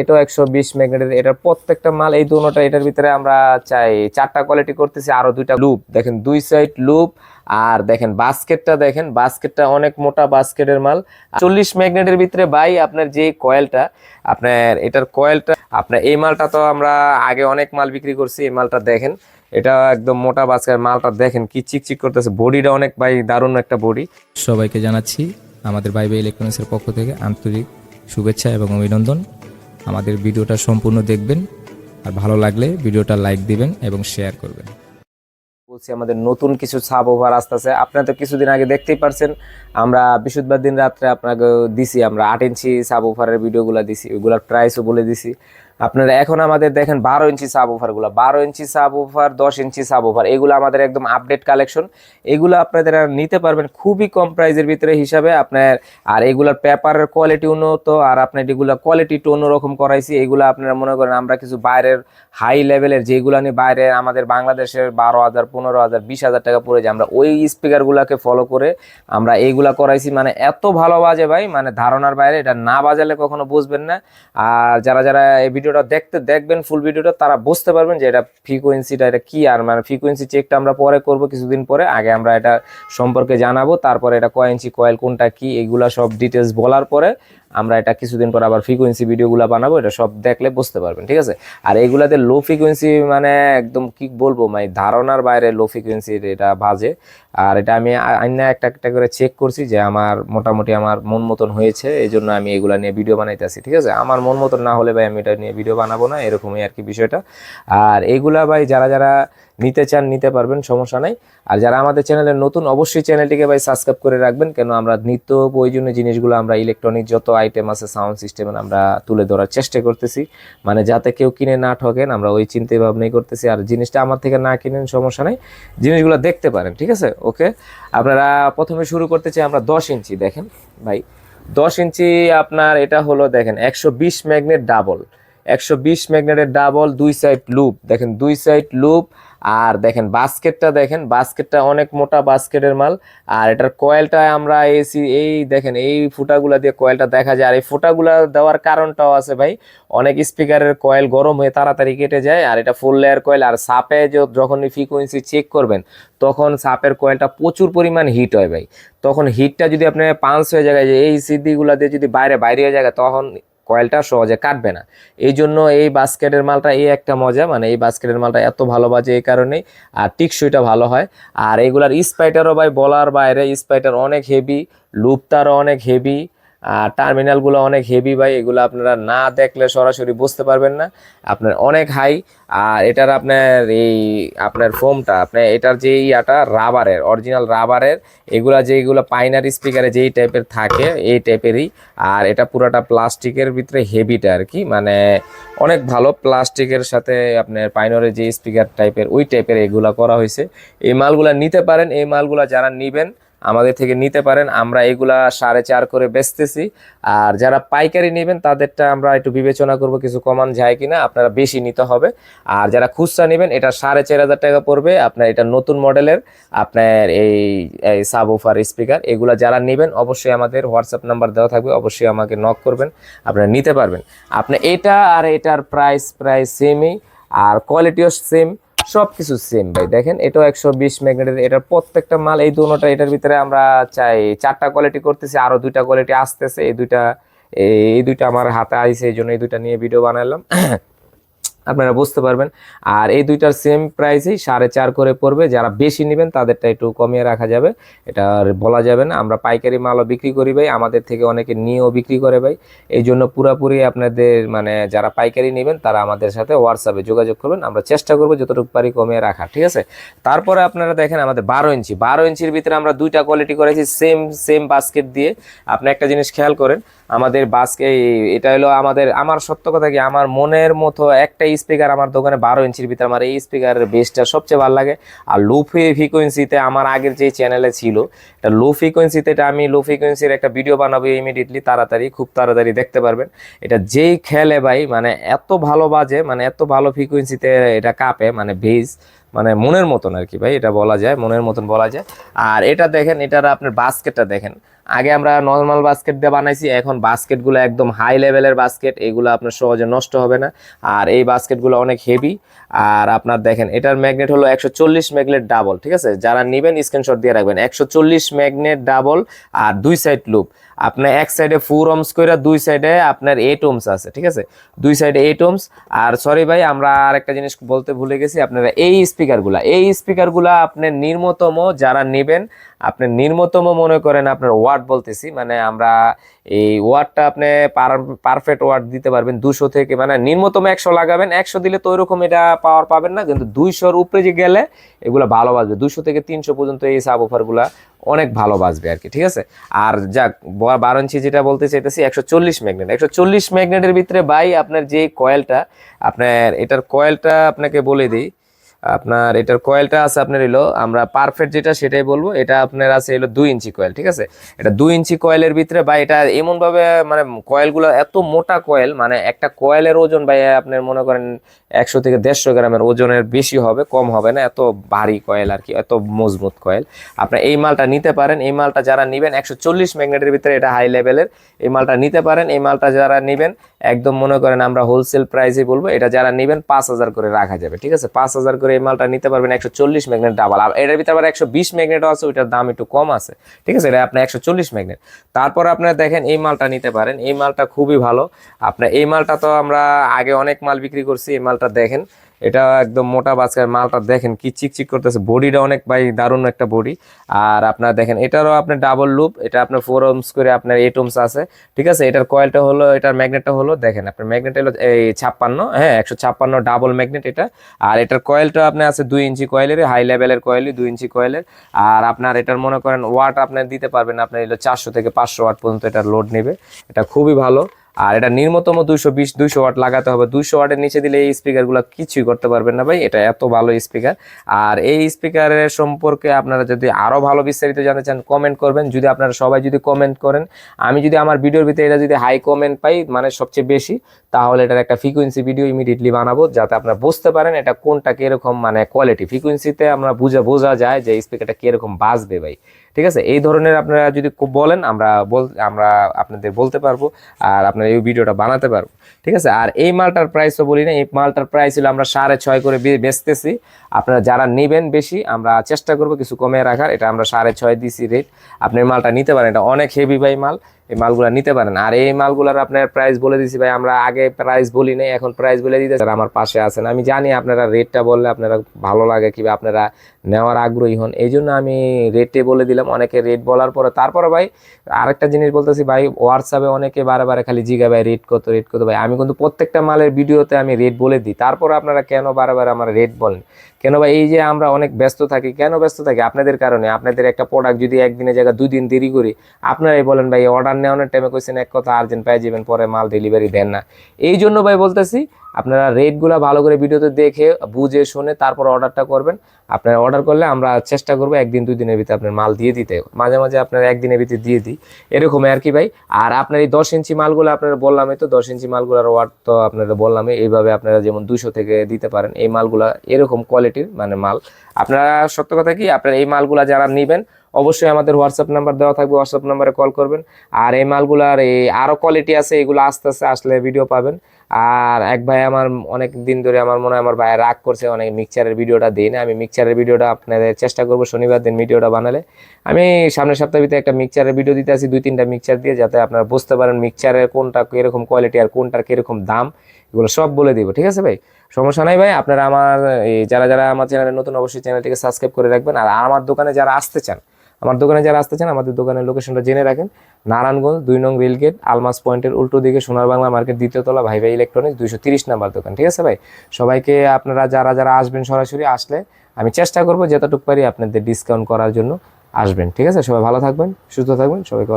এটাও একশো বিশ ম্যাগনেটের, এটার প্রত্যেকটা মাল এই দুটোটা এটার ভিতরে আমরা চাই। চারটা কোয়ালিটি করতেছি, আরও দুইটা লুপ দেখেন, দুই সাইড লুপ আর দেখেন, বাস্কেটটা দেখেন, বাস্কেটটা অনেক মোটা বাস্কেটের মাল। চল্লিশ ম্যাগনেটের ভিতরে বাই আপনার যে কয়েলটা আপনার এটার কয়েলটা আপনার এই মালটা তো আমরা আগে অনেক মাল বিক্রি করছি, এই মালটা দেখেন, এটা একদম মোটা বাস্কেট মালটা দেখেন, কি চিকচিক করতেছে। বডিটা অনেক ভাই দারুণ একটা বডি। সবাইকে জানাচ্ছি, আমাদের বাইবে ইলেকট্রনিক্সের পক্ষ থেকে আন্তরিক শুভেচ্ছা এবং অভিনন্দন। আমাদের ভিডিওটা সম্পূর্ণ দেখবেন। আর ভালো লাগলে ভিডিওটা লাইক দিবেন এবং শেয়ার করবেন। বলছি, আমাদের নতুন কিছু সাব ওভার আসতেছে। আপনারা তো কিছুদিন আগে দেখতেই পারছেন, আমরা বৃহস্পতিবার দিন রাত্রে আপনাকে দিছি, আমরা আট ইঞ্চি সাব ওভারের ভিডিওগুলো দিছি ওইগুলোর প্রাইসও বলে দিছি। আপনারা এখন আমাদের দেখেন বারো ইঞ্চি সাব ওভারগুলো বারো ইঞ্চি সাব ওভার দশ ইঞ্চি সাব ওভার এগুলো আমাদের একদম আপডেট কালেকশন এগুলো আপনাদের নিতে পারবেন খুবই কম প্রাইসের ভিতরে হিসাবে। আপনার, আর এগুলার পেপারের কোয়ালিটি উন্নত, আর আপনার এগুলো কোয়ালিটি একটু অন্যরকম করাইছি, এগুলো আপনারা মনে করেন আমরা কিছু বাইরের হাই লেভেলের যেগুলো নিয়ে বাইরে আমাদের বাংলাদেশের বারো হাজার, পনেরো হাজার, বিশ হাজার টাকা পড়ে যায়। আমরা ওই স্পিকারগুলোকে ফলো করে আমরা এইগুলা করাইছি। মানে এত ভালো বাজে ভাই মানে ধারণার বাইরে এটা না বাজালে কখনো বুঝবেন না। আর যারা যারা এই ভিডিওটা দেখতে দেখবেন ফুল ভিডিওটা তারা বুঝতে পারবেন যে এটা ফ্রিকোয়েন্সিটা এটা কি আর মানে ফ্রিকোয়েন্সি চেকটা আমরা পরে করব কিছুদিন পরে। আগে আমরা এটা সম্পর্কে জানাব, তারপরে এটা কয় ইঞ্চি কয়েল, কোনটা কি, এগুলা সব ডিটেলস বলার পরে আমরা এটা কিছুদিন পর আবার ফ্রিকোয়েন্সি ভিডিওগুলো বানাবো, এটা সব দেখলে বুঝতে পারবেন, ঠিক আছে? আর এইগুলাতে লো ফ্রিকোয়েন্সি মানে একদম কি বলব মানে ধারণার বাইরে লো ফ্রিকোয়েন্সির এটা বাজে। আর এটা আমি আইনা একটা একটা করে চেক করছি যে আমার মোটামুটি আমার মন মতন হয়েছে এই জন্য আমি এগুলা নিয়ে ভিডিও বানাইতেছি, ঠিক আছে? আমার মন মতন না হলে ভাই আমি এটা নিয়ে ভিডিও বানাবো না, এরকমই আর কি বিষয়টা। আর এইগুলা ভাই যারা যারা নিতে চান, নিতে পারবেন, সমস্যা নাই। আর যারা আমাদের চ্যানেলে নতুন, অবশ্যই চ্যানেলটিকে ভাই সাবস্ক্রাইব করে রাখবেন, কেন আমরা নিত্য প্রয়োজনীয় জিনিসগুলো আমরা ইলেকট্রনিক যত আইটেম আছে সাউন্ড সিস্টেমের আমরা তুলে ধরার চেষ্টা করতেছি। মানে যাতে কেউ কিনে না ঠকেন, আমরা ওই চিন্তা ভাবনাই করতেছি। আর জিনিসটা আমার থেকে না কিনেন, সমস্যা নেই। জিনিসগুলো দেখতে পারেন, ঠিক আছে? ওকে? আপনারা প্রথমে শুরু করতে চাই আমরা দশ ইঞ্চি, দেখেন ভাই। দশ ইঞ্চি আপনার এটা হলো, দেখেন, একশো বিশ ম্যাগনেট ডাবল। একশো বিশ ম্যাগনেটের ডাবল দুই সাইড লুপ দেখেন, দুই সাইড লুপ আর দেখেন বাস্কেটটা দেখেন, বাস্কেটটা অনেক মোটা বাস্কেটের মাল। আর এটার কয়েলটা আমরা এসি এই দেখেন, এই ফুটাগুলা দিয়ে কয়েলটা দেখা যায়। আর এই ফুটাগুলা দেওয়ার কারণটাও আছে ভাই, অনেক স্পিকারের কয়েল গরম হয়ে তাড়াতাড়ি কেটে যায়, আর এটা ফুল লেয়ার কয়েল আর সাপে যখন ফ্রিকোয়েন্সি চেক করবেন, তখন সাপের কয়েলটা প্রচুর পরিমাণ হিট হয় ভাই। তখন হিটটা যদি আপনার পাঁচ হয়ে যায়, যে এই সিদ্ধিগুলা দিয়ে যদি বাইরে বাইরে হয়ে যায়, তখন কয়েলটা সহজে কাটবে না। এই জন্য এই বাস্কেটের মালটা এই একটা মজা মানে এই বাস্কেটের মালটা এত ভালো বাজে এই কারণেই, আর টিকসইটা ভালো হয়। আর এগুলার স্পাইটারও ভাই বলার বাইরে, স্পাইটার অনেক হেভি লুপটারও অনেক হেভি টার্মিনালগুলো অনেক হেভি ভাই, এগুলো আপনারা না দেখলে সরাসরি বুঝতে পারবেন না। আপনার অনেক হাই আর এটার আপনার এই আপনার ফোমটা আপনার এটার যে ইয়াটা রাবারের অরিজিনাল রাবারের এগুলা যেগুলো পাইনার স্পিকারে যেই টাইপের থাকে, এই টাইপেরই আর এটা পুরোটা প্লাস্টিকের ভিতরে হেভিটা আর কি মানে অনেক ভালো প্লাস্টিকের সাথে আপনার পাইনরের যে স্পিকার টাইপের ওই টাইপের এগুলা করা হয়েছে। এই মালগুলা নিতে পারেন, এই মালগুলা যারা নিবেন আমাদের থেকে নিতে পারেন। আমরা এগুলা সাড়ে চার করে বেচতেছি। আর যারা পাইকারি নেবেন, তাদেরটা আমরা একটু বিবেচনা করব কিছু কমান যায় কিনা, আপনারা বেশি নিতে হবে। আর যারা খুচরা নেবেন, এটা সাড়ে চার হাজার টাকা পড়বে। আপনার এটা নতুন মডেলের, আপনার এই সাব ওফার স্পিকার, এগুলা যারা নেবেন, অবশ্যই আমাদের হোয়াটসঅ্যাপ নাম্বার দেওয়া থাকবে। অবশ্যই আমাকে নক করবেন, আপনারা নিতে পারবেন। আপনি এটা আর এটার প্রাইস প্রায় সেমই আর কোয়ালিটিও সেম সব কিছু সেম ভাই। দেখেন, এটাও একশো বিশ ম্যাগনেটের, এটার প্রত্যেকটা মাল, এই দুটা এটার ভিতরে আমরা চাই, চারটা কোয়ালিটি করতেছি, আরও দুইটা কোয়ালিটি আসতেছে, এই দুইটা এই দুইটা আমার হাতে আইছে, এই জন্য এই দুইটা নিয়ে ভিডিও বানালাম। আপনারা বুঝতে পারবেন। আর এই দুইটার সেম প্রাইসেই সাড়ে চার করে পড়বে। যারা বেশি নেবেন, তাদেরটা একটু কমিয়ে রাখা যাবে। এটা বলা যাবে না। আমরা পাইকারি মালও বিক্রি করি ভাই। আমাদের থেকে অনেকে নিয়েও বিক্রি করে ভাই। এই জন্য পুরাপুরি আপনাদের মানে যারা পাইকারি নেবেন, তারা আমাদের সাথে হোয়াটসঅ্যাপে যোগাযোগ করবেন। আমরা চেষ্টা করব যতটুকু পারি কমিয়ে রাখা, ঠিক আছে? তারপরে আপনারা দেখেন আমাদের বারো ইঞ্চি। বারো ইঞ্চির ভিতরে আমরা দুইটা কোয়ালিটি করেছি। সেম সেম বাস্কেট দিয়ে। আপনি একটা জিনিস খেয়াল করেন আমাদের বাসকে এটা হলো আমাদের, আমার সত্য কথা কি, আমার মনের মতো একটা স্পিকার আমার দোকানে বারো ইঞ্চির ভিতরে আমার এই স্পিকারের বেসটা সবচেয়ে ভালো লাগে। আর লো ফ্রিকোয়েন্সিতে আমার আগের যে চ্যানেলে ছিল, এটা লো ফ্রিকোয়েন্সিতে এটা আমি লো ফ্রিকোয়েন্সির একটা ভিডিও বানাবো ইমিডিয়েটলি তাড়াতাড়ি, খুব তাড়াতাড়ি দেখতে পারবেন। এটা যেই খেলে ভাই মানে এত ভালো বাজে মানে এত ভালো ফ্রিকোয়েন্সিতে এটা কাঁপে মানে ভেজ মানে মনের মতন আর কি ভাই, এটা বলা যায়, মনের মতন বলা যায়। আর এটা দেখেন, এটার আপনার বাস্কেটটা দেখেন। আগে আমরা নর্মাল বাস্কেট দিয়ে বানাইছি, এখন বাস্কেটগুলো একদম হাই লেভেলের বাস্কেট এগুলো আপনার সহজে নষ্ট হবে না। আর এই বাস্কেটগুলো অনেক হেভি আর আপনার দেখেন, এটার ম্যাগনেট হলো একশো চল্লিশ ম্যাগনেট ডাবল ঠিক আছে? যারা নেবেন স্ক্রিনশট দিয়ে রাখবেন। একশো চল্লিশ ম্যাগনেট ডাবল আর দুই সাইড লুপ আপনার এক সাইডে ফোর ওমস করে দুই সাইডে আপনার এইট ওমস আছে, ঠিক আছে? দুই সাইডে এইট ওমস আর সরি ভাই, আমরা আরেকটা জিনিস বলতে ভুলে গেছি, আপনারা এই স্পিকারগুলা এই স্পিকারগুলা আপনার নির্মতম যারা নেবেন আপনি নির্মতম মনে করেন আপনার ওয়াট বলতেছি মানে আমরা এই ওয়াটটা আপনি পারফেক্ট ওয়াট দিতে পারবেন দুশো থেকে মানে নিম্নতম একশো লাগাবেন, একশো দিলে তো ওইরকম এটা পাওয়ার পাবেন না, কিন্তু দুইশোর উপরে যে গেলে এগুলো ভালো বাজবে। দুশো থেকে তিনশো পর্যন্ত এই সাবগুলা অনেক ভালো বাজবে আর কি, ঠিক আছে? আর যাক বারো ইঞ্চি যেটা বলতে চাইতেছি, একশো চল্লিশ ম্যাগনেট একশো চল্লিশ ম্যাগনেটের ভিতরে বাই আপনার যে কয়েলটা আপনার এটার কয়েলটা আপনাকে বলে দিই আপনার এটার কয়েলটা আছে আপনার এলো আমরা পারফেক্ট যেটা সেটাই বলব, এটা আপনার আছে এলো দুই ইঞ্চি কয়েল ঠিক আছে? এটা দুই ইঞ্চি কয়েলের ভিতরে বা এটা এমনভাবে মানে কয়েলগুলো এত মোটা কয়েল মানে একটা কয়েলের ওজন ভাই, আপনার মনে করেন একশো থেকে দেড়শো গ্রামের ওজনের বেশি হবে, কম হবে না, এত ভারী কয়েল আর কি, এত মজবুত কয়েল আপনার এই মালটা নিতে পারেন, এই মালটা যারা নেবেন, একশো চল্লিশ ম্যাগনেটের ভিতরে এটা হাই লেভেলের এই মালটা নিতে পারেন, এই মালটা যারা নেবেন, একদম মনে করেন আমরা হোলসেল প্রাইসে বলব, এটা যারা নেবেন, পাঁচ হাজার করে রাখা যাবে, ঠিক আছে? পাঁচ হাজার করে এই মালটা নিতে পারবেন একশো চল্লিশ ম্যাগনেট ডাবল। আর এটার ভিতরে আবার একশো বিশ ম্যাগনেটও আছে, ওইটার দাম একটু কম আছে। ঠিক আছে, এটা আপনার একশো চল্লিশ ম্যাগনেট। তারপর আপনারা দেখেন এই মালটা নিতে পারেন। এই মালটা খুবই ভালো। আপনার এই মালটা তো আমরা আগে অনেক মাল বিক্রি করছি, এই মালটা দেখেন। এটা একদম মোটা বাচ্চার মালটা দেখেন কি চিকচিক করতেছে। বডিটা অনেক ভাই দারুণ একটা বডি। আর আপনার দেখেন, এটারও আপনার ডাবল লুপ এটা আপনার ফোর ওমস করে আপনার এইট ওমস আছে, ঠিক আছে? এটার কয়েলটা হলো, এটার ম্যাগনেটটা হলো, দেখেন আপনার ম্যাগনেট হলো, এই ছাপ্পান্ন হ্যাঁ একশো ছাপ্পান্ন ডাবল ম্যাগনেট এটা। আর এটার কয়েলটা আপনার আছে দুই ইঞ্চি কয়েলের হাই লেভেলের কয়েলই দুই ইঞ্চি কয়েলের আর আপনার এটার মনে করেন ওয়াট আপনার দিতে পারবেন, আপনার এলো চারশো থেকে পাঁচশো ওয়াট পর্যন্ত এটার লোড নেবে। এটা খুবই ভালো। আর এটা নিম্নতম দুইশো বিশ, দুইশো ওয়াট লাগাতে হবে। দুইশো ওয়াটের নিচে দিলে এই স্পিকারগুলো কিছুই করতে পারবেন না ভাই, এটা এত ভালো স্পিকার। আর এই স্পিকারের সম্পর্কে আপনারা যদি আরও ভালো বিস্তারিত জানতে চান কমেন্ট করবেন। যদি আপনারা সবাই যদি কমেন্ট করেন, আমি যদি আমার ভিডিওর ভিতরে এটা যদি হাই কমেন্ট পাই মানে সবচেয়ে বেশি, তাহলে এটার একটা ফ্রিকুয়েন্সি ভিডিও ইমিডিয়েটলি বানাবো, যাতে আপনারা বুঝতে পারেন এটা কোনটা কীরকম মানে কোয়ালিটি ফ্রিকুয়েন্সিতে আমরা বুঝে, বোঝা যায় যে স্পিকারটা কীরকম বাজবে ভাই। ঠিক আছে? এই ধরনের আপনারা যদি বলেন, আমরা বল, আমরা আপনাদের বলতে পারব আর আপনারা এই ভিডিওটা বানাতে পারব। ঠিক আছে? আর এই মালটার প্রাইসও বলি না, এই মালটার প্রাইস হলো আমরা সাড়ে ছয় করে বেচতেছি। আপনারা যারা নেবেন বেশি, আমরা চেষ্টা করব কিছু কমে রাখার। এটা আমরা সাড়ে ছয় দিছি রেট আপনি মালটা নিতে পারেন। এটা অনেক হেভি বাই মাল। এই মালগুলা নিতে পারেন। আর এই মালগুলার আপনার প্রাইস বলে দিছি ভাই, আমরা আগে প্রাইস বলি নাই, এখন প্রাইস বলে দিতে স্যার আমার পাশে আছেন। আমি জানি আপনারা রেটটা বললে আপনারা ভালো লাগে কিংবা আপনারা নেওয়ার আগ্রহী হন। এই জন্য আমি রেটে বলে দিলাম, অনেকে রেট বলার পরে। তারপরে ভাই, আরেকটা জিনিস বলতেছি ভাই হোয়াটসঅ্যাপে অনেকে বারে খালি জিগা ভাই রেট কত রেট কত ভাই, আমি কিন্তু প্রত্যেকটা মালের ভিডিওতে আমি রেট বলে দিই। তারপর আপনারা কেন বারে আমার রেট বলেন? কেন ভাই, এই যে আমরা অনেক ব্যস্ত থাকি, কেন ব্যস্ত থাকি? আপনাদের কারণে, আপনাদের একটা প্রোডাক্ট যদি একদিনের জায়গায় দুই দিন দেরি করি, আপনারাই বলেন ভাই অর্ডার নেওয়ানোর টাইমে কইছেন, এক কথা আর্জেন্ট পাই যাবেন, পরে মাল ডেলিভারি দেন না। এই জন্য ভাই বলতেছি আপনারা রেটগুলো ভালো করে ভিডিওতে দেখে, বুঝে, শুনে তারপর অর্ডারটা করবেন। আপনারা অর্ডার করলে আমরা চেষ্টা করব একদিন, দুই দিনের ভিতরে আপনার মাল দিয়ে দিতে। মাঝে মাঝে আপনার একদিনের ভিতরে দিয়ে দিই। এরকম আর কি ভাই। আর আপনার এই দশ ইঞ্চি মালগুলো আপনারা বললামই তো, দশ ইঞ্চি মালগুলোর ওয়ার্ড তো আপনারা বললামই। এইভাবে আপনারা যেমন দুশো থেকে দিতে পারেন, এই মালগুলা এরকম কোয়ালিটির মানে মাল। আপনারা সত্য কথা কি, আপনারা এই মালগুলা যারা নেবেন, অবশ্যই আমাদের হোয়াটসঅ্যাপ নাম্বার দেওয়া থাকবে হোয়াটসঅ্যাপ নাম্বারে কল করবেন। আর এই মালগুলার এই আরও কোয়ালিটি আছে, এগুলো আস্তে আস্তে আসলে ভিডিও পাবেন। আর এক ভাই আমার অনেক দিন ধরে আমার মনে হয় আমার ভাই রাগ করছে, অনেক মিক্সচারের ভিডিওটা দিই না। আমি মিক্সচারের ভিডিওটা আপনাদের চেষ্টা করব শনিবার দিন ভিডিওটা বানালে। আমি সামনের সপ্তাহের ভিতরে একটা মিক্সচারের ভিডিও দিতে আসি দুই তিনটা মিক্সচার দিয়ে যাতে আপনারা বুঝতে পারেন মিক্সচারের কোনটা কীরকম কোয়ালিটি আর কোনটার কীরকম দাম। এগুলো সব বলে দিব, ঠিক আছে ভাই? সমস্যা নাই ভাই, আপনারা আমার যারা যারা আমার চ্যানেলে নতুন অবশ্যই চ্যানেলটিকে সাবস্ক্রাইব করে রাখবেন। আর আমার দোকানে যারা আসতে চান আমার দোকানে যারা আসতে চান আমাদের দোকানের লোকেশনটা জেনে রাখেন। নারায়ণগঞ্জ, দুই নং রেলগেট আলমাস পয়েন্টের উল্টো দিকে সোনার বাংলা মার্কেট, দ্বিতীয় তলা ভাই ভাই ইলেকট্রনিক্স দুইশো তিরিশ নাম্বার দোকান। ঠিক আছে ভাই? সবাইকে আপনারা যারা যারা আসবেন সরাসরি, আসলে আমি চেষ্টা করব যতটুকু পারি আপনাদের ডিসকাউন্ট করার জন্য আসবেন। ঠিক আছে? সবাই ভালো থাকবেন, সুস্থ থাকবেন, সবাইকে